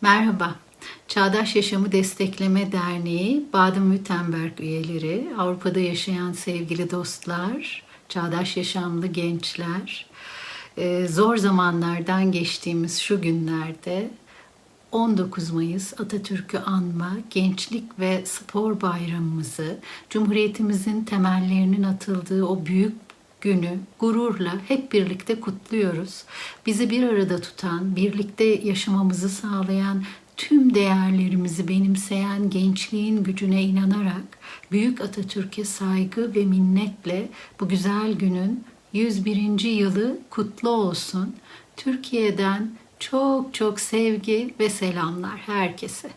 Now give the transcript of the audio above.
Merhaba. Çağdaş Yaşamı Destekleme Derneği, Baden-Württemberg üyeleri, Avrupa'da yaşayan sevgili dostlar, çağdaş yaşamlı gençler, e, zor zamanlardan geçtiğimiz şu günlerde 19 Mayıs Atatürk'ü anma, gençlik ve spor bayramımızı, Cumhuriyetimizin temellerinin atıldığı o büyük günü gururla hep birlikte kutluyoruz. Bizi bir arada tutan, birlikte yaşamamızı sağlayan, tüm değerlerimizi benimseyen gençliğin gücüne inanarak büyük Atatürk'e saygı ve minnetle bu güzel günün 101. yılı kutlu olsun. Türkiye'den çok çok sevgi ve selamlar herkese.